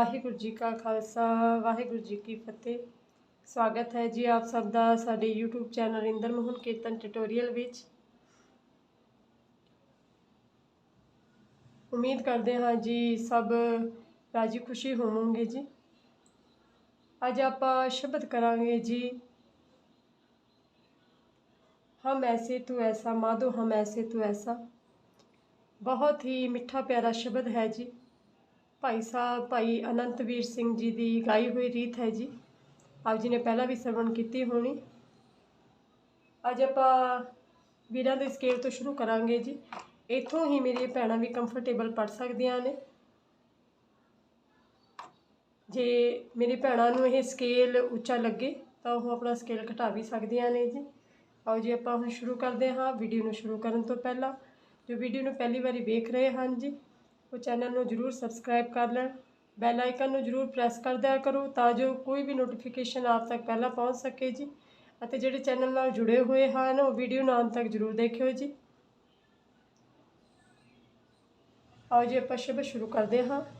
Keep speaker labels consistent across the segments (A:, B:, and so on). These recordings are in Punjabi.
A: ਵਾਹਿਗੁਰੂ ਜੀ ਕਾ ਖਾਲਸਾ, ਵਾਹਿਗੁਰੂ ਜੀ ਕੀ ਫਤਿਹ। ਸਵਾਗਤ ਹੈ ਜੀ ਆਪ ਸਭ ਦਾ ਸਾਡੇ YouTube channel Inder Mohan Kirtan tutorial ਵਿੱਚ। ਉਮੀਦ ਕਰਦੇ ਹਾਂ ਜੀ ਸਭ ਰਾਜੀ ਖੁਸ਼ੀ ਹੋਵੋਗੇ ਜੀ। ਅੱਜ ਆਪਾਂ ਸ਼ਬਦ ਕਰਾਂਗੇ ਜੀ, ਹਮ ਐਸੇ ਤੂੰ ਐਸਾ, ਮਾਧੋ ਹਮ ਐਸੇ ਤੂੰ ਐਸਾ। ਬਹੁਤ ਹੀ ਮਿੱਠਾ ਪਿਆਰਾ ਸ਼ਬਦ ਹੈ ਜੀ। ਭਾਈ ਸਾਹਿਬ, ਭਾਈ ਅਨੰਤਵੀਰ ਸਿੰਘ ਜੀ ਦੀ ਗਾਈ ਹੋਈ ਰੀਤ ਹੈ ਜੀ। ਆਪ ਜੀ ਨੇ ਪਹਿਲਾਂ ਵੀ ਸਰਵਣ ਕੀਤੀ ਹੋਣੀ। ਅੱਜ ਆਪਾਂ ਵੀਰਾਂ ਦੇ ਸਕੇਲ ਤੋਂ ਸ਼ੁਰੂ ਕਰਾਂਗੇ ਜੀ। ਇੱਥੋਂ ਹੀ ਮੇਰੀਆਂ ਭੈਣਾਂ ਵੀ ਕੰਫਰਟੇਬਲ ਪੜ ਸਕਦੀਆਂ ਨੇ। ਜੇ ਮੇਰੀ ਭੈਣਾਂ ਨੂੰ ਇਹ ਸਕੇਲ ਉੱਚਾ ਲੱਗੇ, ਤਾਂ ਉਹ ਆਪਣਾ ਸਕੇਲ ਘਟਾ ਵੀ ਸਕਦੀਆਂ ਨੇ ਜੀ। ਆਓ ਜੀ, ਆਪਾਂ ਹੁਣ ਸ਼ੁਰੂ ਕਰਦੇ ਹਾਂ। ਵੀਡੀਓ ਨੂੰ ਸ਼ੁਰੂ ਕਰਨ ਤੋਂ ਪਹਿਲਾਂ, ਜੋ ਵੀਡੀਓ ਨੂੰ ਪਹਿਲੀ ਵਾਰੀ ਵੇਖ ਰਹੇ ਹਨ ਜੀ ਉਹ ਚੈਨਲ ਨੂੰ ਜਰੂਰ ਸਬਸਕ੍ਰਾਈਬ ਕਰ ਲੈਣ। ਬੈਲ ਆਈਕਨ ਨੂੰ ਜਰੂਰ ਪ੍ਰੈਸ ਕਰ ਦਿਆ ਕਰੋ ਤਾਂ ਜੋ ਕੋਈ ਵੀ ਨੋਟੀਫਿਕੇਸ਼ਨ ਆਪ ਤੱਕ ਪਹਿਲਾਂ ਪਹੁੰਚ ਸਕੇ ਜੀ। ਅਤੇ ਜਿਹੜੇ ਚੈਨਲ ਨਾਲ ਜੁੜੇ ਹੋਏ ਹਨ, ਉਹ ਵੀਡੀਓ ਨੂੰ ਅੰਤ ਤੱਕ ਜਰੂਰ ਦੇਖਿਓ ਜੀ। ਆਓ ਜੀ, ਆਪਾਂ ਸ਼ਬਦ ਸ਼ੁਰੂ ਕਰਦੇ ਹਾਂ।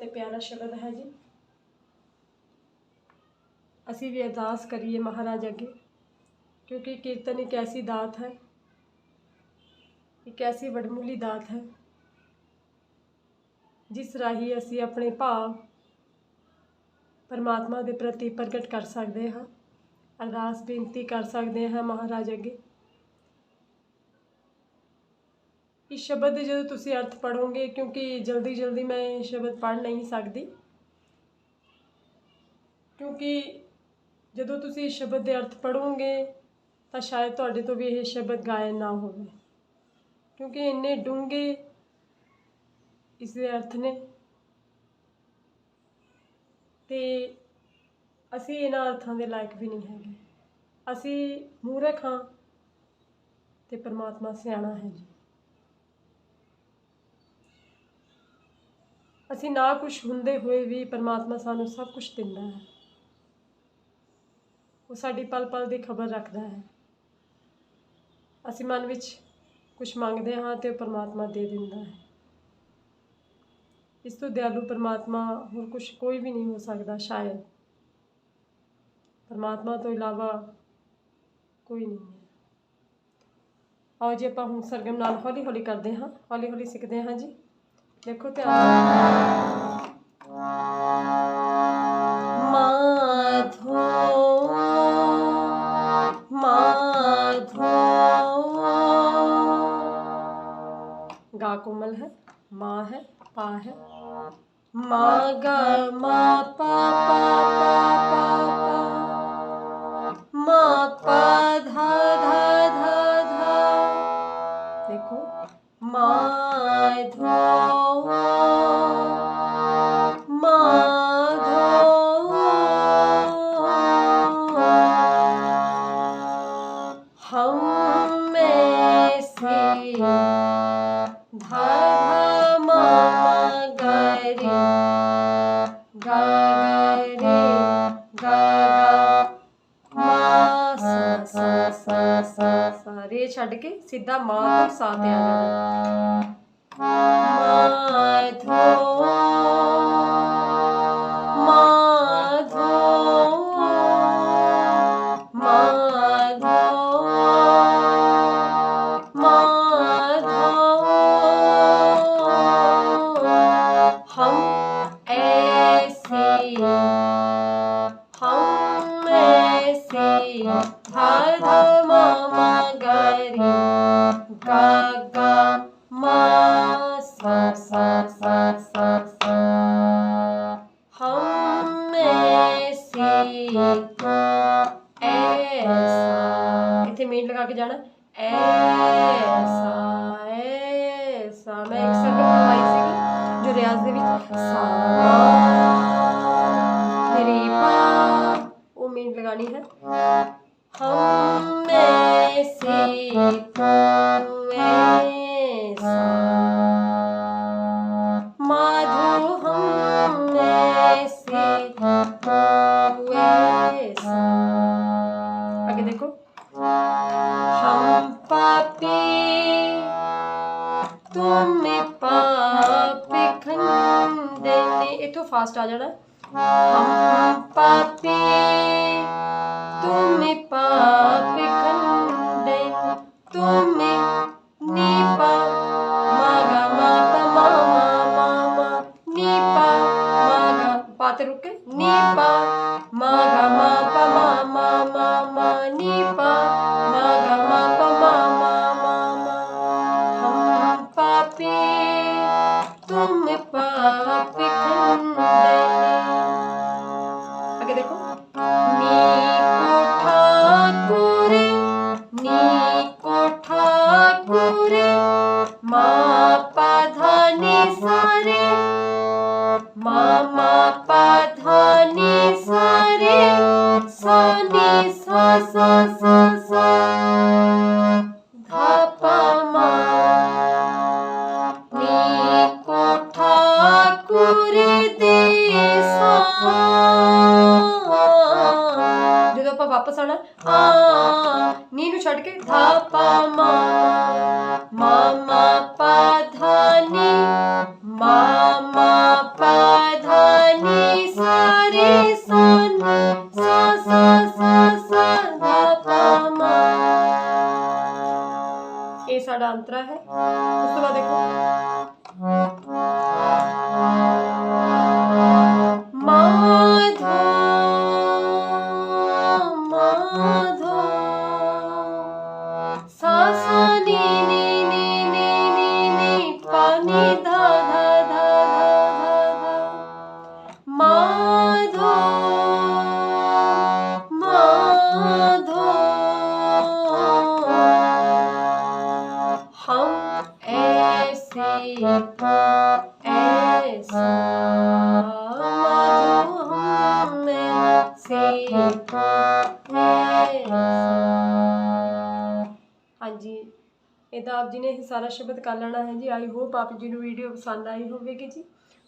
A: ਤੇ ਪਿਆਰਾ ਸ਼ਬਦ ਹੈ ਜੀ। ਅਸੀਂ ਵੀ ਅਰਦਾਸ ਕਰੀਏ ਮਹਾਰਾਜ ਅੱਗੇ, ਕਿਉਂਕਿ ਕੀਰਤਨ ਇੱਕ ਐਸੀ ਦਾਤ ਹੈ, ਇੱਕ ਐਸੀ ਵਡਮੁੱਲੀ ਦਾਤ ਹੈ, ਜਿਸ ਰਾਹੀਂ ਅਸੀਂ ਆਪਣੇ ਭਾਵ ਪਰਮਾਤਮਾ ਦੇ ਪ੍ਰਤੀ ਪ੍ਰਗਟ ਕਰ ਸਕਦੇ ਹਾਂ। ਅਰਦਾਸ ਬੇਨਤੀ ਕਰ ਸਕਦੇ ਹਾਂ ਮਹਾਰਾਜ ਅੱਗੇ। ਇਸ ਸ਼ਬਦ ਦੇ ਜਦੋਂ ਤੁਸੀਂ ਅਰਥ ਪੜੋਗੇ ਕਿਉਂਕਿ ਜਲਦੀ ਜਲਦੀ ਮੈਂ ਇਹ ਸ਼ਬਦ ਪੜ੍ਹ ਨਹੀਂ ਸਕਦੀ। ਕਿਉਂਕਿ ਜਦੋਂ ਤੁਸੀਂ ਇਸ ਸ਼ਬਦ ਦੇ ਅਰਥ ਪੜੋਗੇ ਤਾਂ ਸ਼ਾਇਦ ਤੁਹਾਡੇ ਤੋਂ ਵੀ ਇਹ ਸ਼ਬਦ ਗਾਇਨ ਨਾ ਹੋਵੇ। ਕਿਉਂਕਿ ਇੰਨੇ ਡੂੰਘੇ ਇਸ ਦੇ ਅਰਥ ਨੇ। ਤੇ ਅਸੀਂ ਇਹਨਾਂ ਅਰਥਾਂ ਦੇ ਲਾਇਕ ਵੀ ਨਹੀਂ ਹੈਗੇ। ਅਸੀਂ ਮੂਰਖ ਹਾਂ ਤੇ ਪਰਮਾਤਮਾ ਸਿਆਣਾ ਹੈ ਜੀ। ਅਸੀਂ ਨਾ ਕੁਝ ਹੁੰਦੇ ਹੋਏ ਵੀ ਪਰਮਾਤਮਾ ਸਾਨੂੰ ਸਭ ਕੁਝ ਦਿੰਦਾ ਹੈ। ਉਹ ਸਾਡੀ ਪਲ ਪਲ ਦੀ ਖਬਰ ਰੱਖਦਾ ਹੈ। ਅਸੀਂ ਮਨ ਵਿੱਚ ਕੁਝ ਮੰਗਦੇ ਹਾਂ ਤੇ ਉਹ ਪਰਮਾਤਮਾ ਦੇ ਦਿੰਦਾ ਹੈ। ਇਸ ਤੋਂ ਦਿਆਲੂ ਪਰਮਾਤਮਾ ਹੋਰ ਕੁਝ ਕੋਈ ਵੀ ਨਹੀਂ ਹੋ ਸਕਦਾ ਸ਼ਾਇਦ। ਪਰਮਾਤਮਾ ਤੋਂ ਇਲਾਵਾ ਕੋਈ ਨਹੀਂ ਹੈ। ਆਓ ਜੀ ਆਪਾਂ ਹੁਣ ਸਰਗਮ ਨਾਲ ਹੌਲੀ ਹੌਲੀ ਕਰਦੇ ਹਾਂ। ਹੌਲੀ ਹੌਲੀ ਸਿੱਖਦੇ ਹਾਂ ਜੀ। देखो क्या माधो माधो। गा कोमल है, माँ है, पा है। मा गा, मा, पा पा पा पा पा। मा, पा, धा में से धा धा मा मा गा रे गा गा रे गा गा ਮਾ ਸਾ ਸਾ ਸਾ ਸਾ ਸਾ ਰੇ ਛੱਡ ਕੇ ਸਿੱਧਾ ਮਾ ਤੋਂ ਸਾ ਤੇ ਆ ਜਾਣਾ ਐਸਾ ਮੈਂ ਇੱਕ ਸਰਕਲ ਕਰਵਾਈ ਸੀਗੀ ਜੋ ਰਿਆਜ਼ ਦੇ ਵਿੱਚ। ਸਾ ਰੇ ਪਾ, ਉਹ ਮੇਨ ਲਗਾਣੀ ਹੈ। ਫਾਸਟ ਆ ਜਾਣਾ। ਪਾਪੀ ਤੂੰ ਮੇ ਆਪਾਂ ਹਾਂਜੀ, ਇਹ ਤਾਂ ਆਪ ਜੀ ਨੇ ਇਹ ਸਾਰਾ ਸ਼ਬਦ ਕਰ ਲੈਣਾ ਹੈ ਜੀ। ਆਈ ਹੋਪ ਆਪ ਜੀ ਨੂੰ ਵੀਡੀਓ ਪਸੰਦ ਆਈ ਹੋਵੇਗੀ ਜੀ।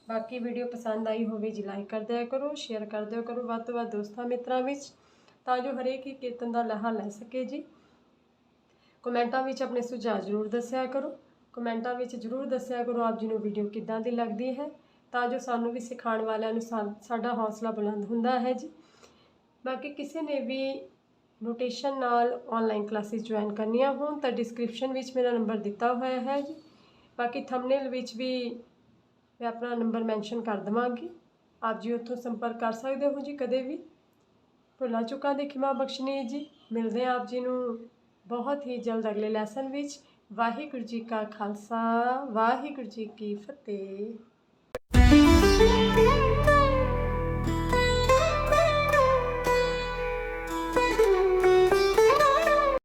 A: ਬਾਕੀ ਵੀਡੀਓ ਪਸੰਦ ਆਈ ਹੋਵੇ ਜੀ ਲਾਈਕ ਕਰ ਦਿਆ ਕਰੋ ਸ਼ੇਅਰ ਕਰ ਦਿਆ ਕਰੋ। ਵੱਧ ਤੋਂ ਵੱਧ ਦੋਸਤਾਂ ਮਿੱਤਰਾਂ ਵਿੱਚ ਤਾਂ ਜੋ ਹਰੇਕ ਹੀ ਕੀਰਤਨ ਦਾ ਲਾਹਾ ਲੈ ਸਕੇ ਜੀ। ਕਮੈਂਟਾਂ ਵਿੱਚ ਆਪਣੇ ਸੁਝਾਅ ਜ਼ਰੂਰ ਦੱਸਿਆ ਕਰੋ। ਕਮੈਂਟਾਂ ਵਿੱਚ ਜ਼ਰੂਰ ਦੱਸਿਆ ਕਰੋ ਆਪ ਜੀ ਨੂੰ ਵੀਡੀਓ ਕਿੱਦਾਂ ਦੀ ਲੱਗਦੀ ਹੈ। ਤਾਂ ਜੋ ਸਾਨੂੰ ਵੀ ਸਿਖਾਉਣ ਵਾਲਿਆਂ ਨੂੰ ਸਾ- ਸਾਡਾ ਹੌਸਲਾ ਬੁਲੰਦ ਹੁੰਦਾ ਹੈ ਜੀ। ਬਾਕੀ ਕਿਸੇ ਨੇ ਵੀ ਨੋਟੇਸ਼ਨ ਨਾਲ ਆਨਲਾਈਨ ਕਲਾਸਿਸ ਜੁਆਇਨ ਕਰਨੀਆਂ ਹੋਣ ਤਾਂ ਡਿਸਕ੍ਰਿਪਸ਼ਨ ਵਿੱਚ ਮੇਰਾ ਨੰਬਰ ਦਿੱਤਾ ਹੋਇਆ ਹੈ ਜੀ। ਬਾਕੀ ਥੰਬਨੇਲ ਵਿੱਚ ਵੀ ਮੈਂ ਆਪਣਾ ਨੰਬਰ ਮੈਂਸ਼ਨ ਕਰ ਦਵਾਂਗੀ। ਆਪ ਜੀ ਉੱਥੋਂ ਸੰਪਰਕ ਕਰ ਸਕਦੇ ਹੋ ਜੀ ਕਦੇ ਵੀ। ਭੁੱਲਾਂ ਚੁੱਕਾਂ ਦੇ ਖਿਮਾ ਬਖਸ਼ਣੀ ਜੀ। ਮਿਲਦੇ ਹਾਂ ਆਪ ਜੀ ਨੂੰ ਬਹੁਤ ਹੀ ਜਲਦ ਅਗਲੇ ਲੈਸਨ ਵਿੱਚ। ਵਾਹਿਗੁਰੂ ਜੀ ਕਾ ਖਾਲਸਾ, ਵਾਹਿਗੁਰੂ ਜੀ ਕੀ ਫਤਿਹ।